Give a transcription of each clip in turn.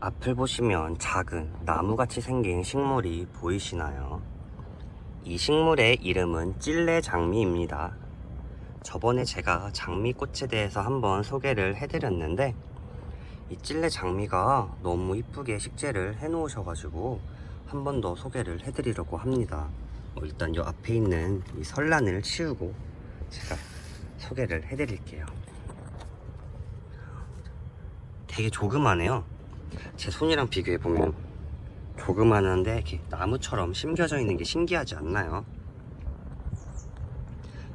앞을 보시면 작은 나무같이 생긴 식물이 보이시나요? 이 식물의 이름은 찔레 장미입니다. 저번에 제가 장미꽃에 대해서 한번 소개를 해드렸는데 이 찔레 장미가 너무 이쁘게 식재를 해 놓으셔가지고 한 번 더 소개를 해드리려고 합니다. 어, 일단 이 앞에 있는 이 설란을 치우고 제가 소개를 해드릴게요. 되게 조그마네요. 제 손이랑 비교해 보면 조그마한데 이렇게 나무처럼 심겨져 있는 게 신기하지 않나요?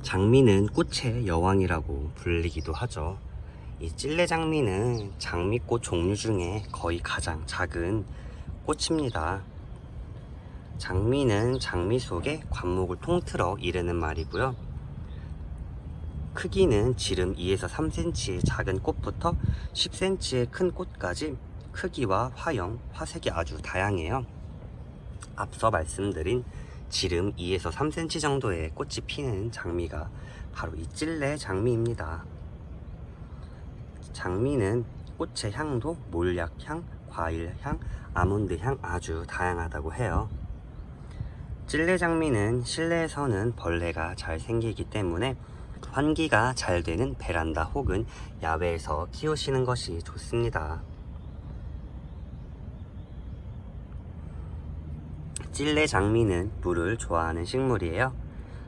장미는 꽃의 여왕이라고 불리기도 하죠. 이 찔레 장미는 장미꽃 종류 중에 거의 가장 작은 꽃입니다. 장미는 장미 속에 관목을 통틀어 이르는 말이고요. 크기는 지름 2에서 3cm의 작은 꽃부터 10cm의 큰 꽃까지 크기와 화형, 화색이 아주 다양해요. 앞서 말씀드린 지름 2에서 3cm 정도의 꽃이 피는 장미가 바로 이 찔레 장미입니다. 장미는 꽃의 향도 몰약향, 과일향, 아몬드향 아주 다양하다고 해요. 찔레 장미는 실내에서는 벌레가 잘 생기기 때문에 환기가 잘 되는 베란다 혹은 야외에서 키우시는 것이 좋습니다. 찔레 장미는 물을 좋아하는 식물이에요.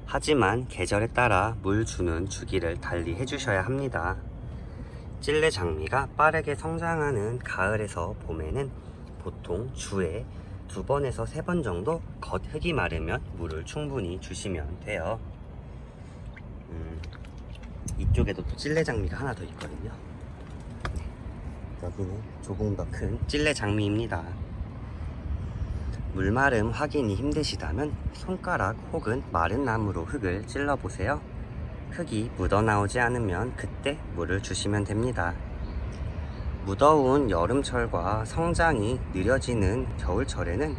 하지만 계절에 따라 물 주는 주기를 달리 해주셔야 합니다. 찔레 장미가 빠르게 성장하는 가을에서 봄에는 보통 주에 두 번에서 세 번 정도 겉 흙이 마르면 물을 충분히 주시면 돼요. 음, 이쪽에도 또 찔레 장미가 하나 더 있거든요. 네, 여기는 조금 더 큰 찔레 장미입니다. 물마름 확인이 힘드시다면 손가락 혹은 마른 나무로 흙을 찔러 보세요. 흙이 묻어나오지 않으면 그때 물을 주시면 됩니다. 무더운 여름철과 성장이 느려지는 겨울철에는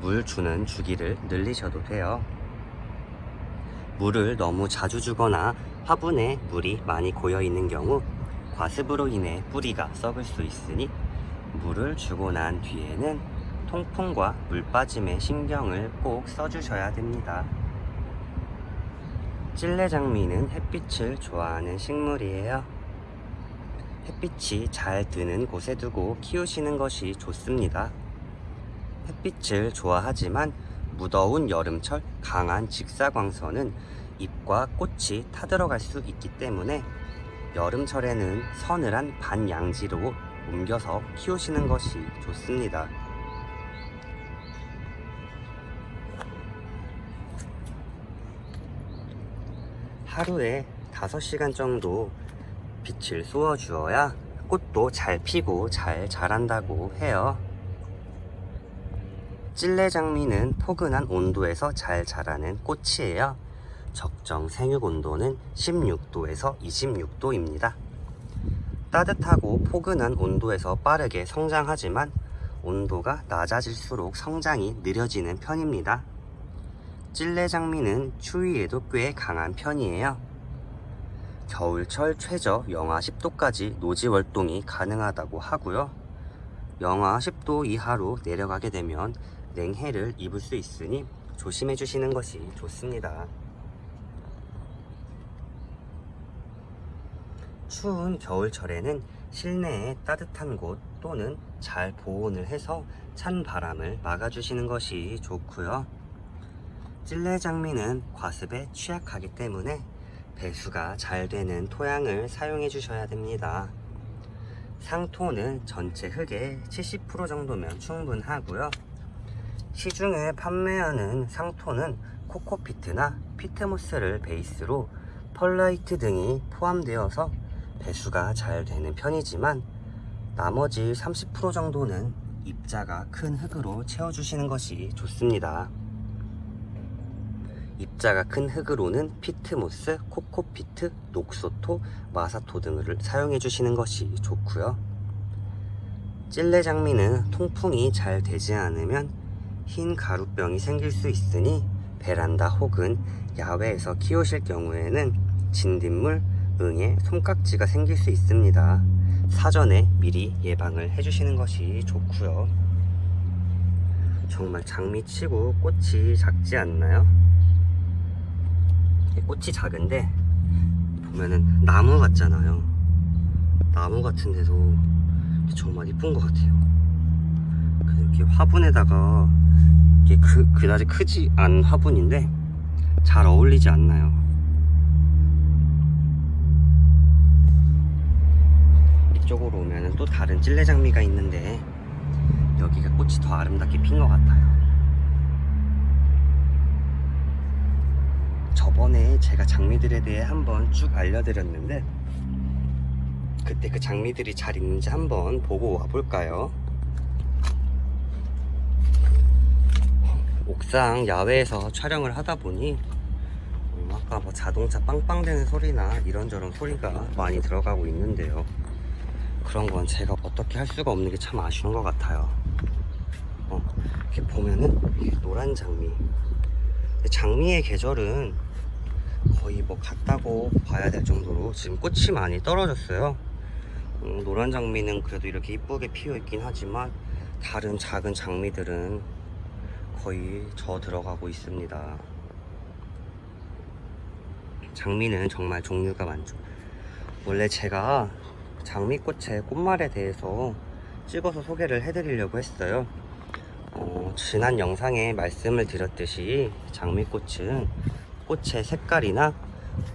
물 주는 주기를 늘리셔도 돼요. 물을 너무 자주 주거나 화분에 물이 많이 고여 있는 경우 과습으로 인해 뿌리가 썩을 수 있으니 물을 주고 난 뒤에는 통풍과 물 빠짐에 신경을 꼭 써주셔야 됩니다. 찔레 장미는 햇빛을 좋아하는 식물이에요. 햇빛이 잘 드는 곳에 두고 키우시는 것이 좋습니다. 햇빛을 좋아하지만 무더운 여름철 강한 직사광선은 잎과 꽃이 타들어갈 수 있기 때문에 여름철에는 서늘한 반양지로 옮겨서 키우시는 것이 좋습니다. 하루에 5시간 정도 빛을 쏘아 주어야 꽃도 잘 피고 잘 자란다고 해요. 찔레 장미는 포근한 온도에서 잘 자라는 꽃이에요. 적정 생육 온도는 16도에서 26도입니다. 따뜻하고 포근한 온도에서 빠르게 성장하지만 온도가 낮아질수록 성장이 느려지는 편입니다. 찔레 장미는 추위에도 꽤 강한 편이에요. 겨울철 최저 영하 10도까지 노지 월동이 가능하다고 하고요. 영하 10도 이하로 내려가게 되면 냉해를 입을 수 있으니 조심해 주시는 것이 좋습니다. 추운 겨울철에는 실내에 따뜻한 곳 또는 잘 보온을 해서 찬 바람을 막아주시는 것이 좋고요. 찔레 장미는 과습에 취약하기 때문에 배수가 잘 되는 토양을 사용해 주셔야 됩니다. 상토는 전체 흙의 70% 정도면 충분하고요. 시중에 판매하는 상토는 코코피트나 피트모스를 베이스로 펄라이트 등이 포함되어서 배수가 잘 되는 편이지만 나머지 30% 정도는 입자가 큰 흙으로 채워주시는 것이 좋습니다. 입자가 큰 흙으로는 피트모스, 코코피트, 녹소토, 마사토 등을 사용해 주시는 것이 좋고요. 찔레 장미는 통풍이 잘 되지 않으면 흰 가루병이 생길 수 있으니 베란다 혹은 야외에서 키우실 경우에는 진딧물, 응에 손깍지가 생길 수 있습니다. 사전에 미리 예방을 해주시는 것이 좋고요. 정말 장미치고 꽃이 작지 않나요? 이 꽃이 작은데 보면은 나무 같잖아요. 나무 같은 데도 정말 이쁜 것 같아요. 이렇게 화분에다가 이게 그 그다지 크지 않은 화분인데 잘 어울리지 않나요? 이쪽으로 오면은 또 다른 찔레장미가 있는데 여기가 꽃이 더 아름답게 핀 것 같아요. 저번에 제가 장미들에 대해 한번 쭉 알려드렸는데 그때 그 장미들이 잘 있는지 한번 보고 와볼까요? 옥상 야외에서 촬영을 하다 보니 음, 아까 뭐 자동차 빵빵대는 소리나 이런저런 소리가 많이 들어가고 있는데요. 그런 건 제가 어떻게 할 수가 없는 게 참 아쉬운 것 같아요. 어, 이렇게 보면은 노란 장미. 장미의 계절은 거의 뭐 갔다고 봐야 될 정도로 지금 꽃이 많이 떨어졌어요. 음, 노란 장미는 그래도 이렇게 이쁘게 피어 있긴 하지만 다른 작은 장미들은 거의 저 들어가고 있습니다. 장미는 정말 종류가 많죠. 원래 제가 장미꽃의 꽃말에 대해서 찍어서 소개를 해드리려고 했어요. 어, 지난 영상에 말씀을 드렸듯이 장미꽃은 꽃의 색깔이나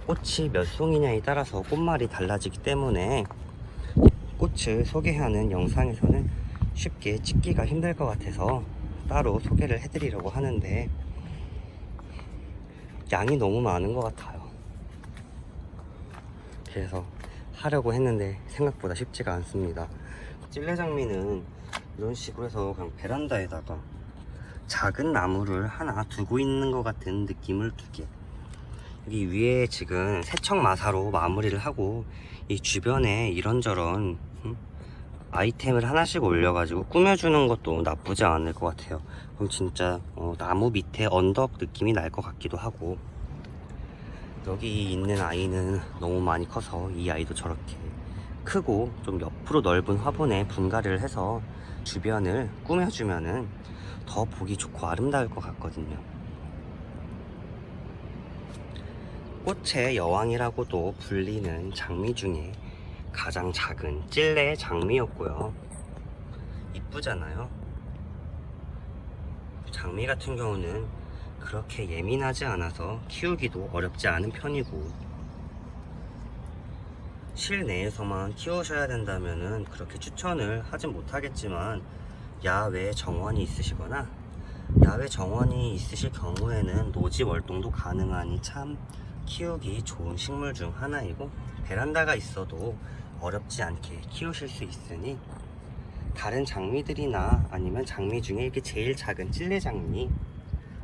꽃이 몇 송이냐에 따라서 꽃말이 달라지기 때문에 꽃을 소개하는 영상에서는 쉽게 찍기가 힘들 것 같아서 따로 소개를 해드리려고 하는데 양이 너무 많은 것 같아요. 그래서 하려고 했는데 생각보다 쉽지가 않습니다. 찔레장미는 이런 식으로 해서 그냥 베란다에다가 작은 나무를 하나 두고 있는 것 같은 느낌을 두게 여기 위에 지금 세척마사로 마무리를 하고 이 주변에 이런저런 음, 아이템을 하나씩 올려가지고 꾸며주는 것도 나쁘지 않을 것 같아요 그럼 진짜 어, 나무 밑에 언덕 느낌이 날 것 같기도 하고 여기 있는 아이는 너무 많이 커서 이 아이도 저렇게 크고 좀 옆으로 넓은 화분에 분갈이를 해서 주변을 꾸며주면은 더 보기 좋고 아름다울 것 같거든요. 꽃의 여왕이라고도 불리는 장미 중에 가장 작은 찔레 장미였고요. 이쁘잖아요. 장미 같은 경우는 그렇게 예민하지 않아서 키우기도 어렵지 않은 편이고 실내에서만 키우셔야 된다면은 그렇게 추천을 하진 못하겠지만 야외 정원이 있으시거나 야외 정원이 있으실 경우에는 노지 월동도 가능하니 참 키우기 좋은 식물 중 하나이고 베란다가 있어도 어렵지 않게 키우실 수 있으니 다른 장미들이나 아니면 장미 중에 이렇게 제일 작은 찔레 장미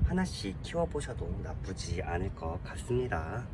하나씩 키워보셔도 나쁘지 않을 것 같습니다.